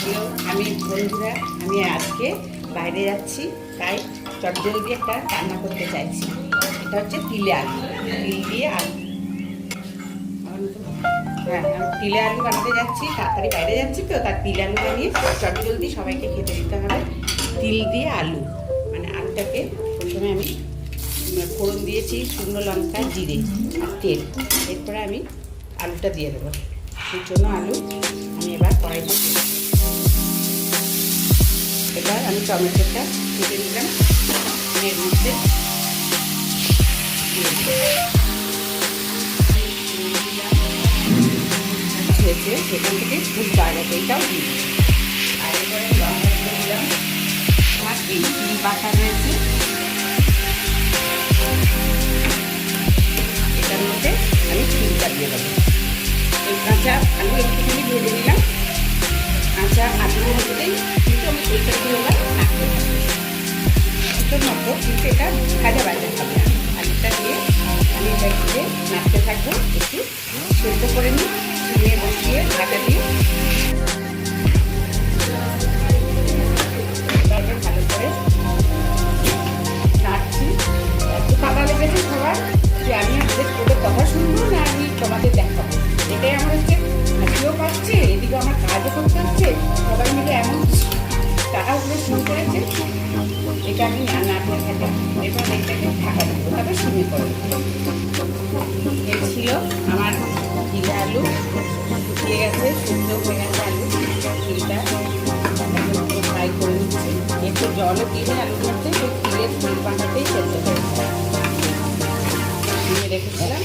Hello আমি বন্ধুরা, আমি আজকে বাইরে যাচ্ছি। তাই চটজলদি একটা রান্না করতে চাইছি। এটা হচ্ছে তিলে আলু। তিল দিয়ে আলু। হ্যাঁ তিলে আলু বানাতে যাচ্ছি, তাড়াতাড়ি বাইরে যাচ্ছি তো তার তিল আলু বানিয়ে চটজলদি সবাইকে খেতে দিতে হবে। তিল দিয়ে আলু। মানে আলুটাকে প্রথমে আমি ফোড়ন দিয়েছি, শুকনো লঙ্কা, জিরে আর তেল। এরপরে আমি আলুটা দিয়ে দেবো। জন্য আলু আমি এবার কড়াইতে দিয়ে দেবো। এবার আমি টমেটোটা কেটে নিলাম। এর মধ্যে সেখান থেকে ফুল গেছে এইটাও দিই আর এরপরে লঙ্কা দিলাম। আমার তিল বাটা রয়েছে কিন্তু এটা ভাজা ভাজা হবে আলুটা দিয়ে আমি এটা দিয়ে নাড়তে থাকব। একটু সেদ্ধ করে নিই চিনে বসিয়ে ঢাকা দিয়ে ভালো করে নাড়ছি। এত কাদা লেগেছে খাবার যে আমি আপনাদের করে কথা না, আমি তোমাদের দেখাবো। এটাই আমার হচ্ছে হাসিও পাচ্ছে এদিকে আমার কাজও করতে হচ্ছে। সবাই মিলে এমন টাকা উঠে শুরু করেছে। এটা আমি না নাড়তে থাকি এবার এটাকে ঢাকা দেবো। শুরু করব এই ছিল আমার জিরা আলু। শুকিয়ে গেছে সুন্দর হয়ে গেছে আলু। তিলটা ফ্রাই করে নিচ্ছি। একটু জলও দিয়ে আলুর করতে তো তিলের ফুল বাটাতেই সেদ্ধ হয়ে রেখেছিলাম।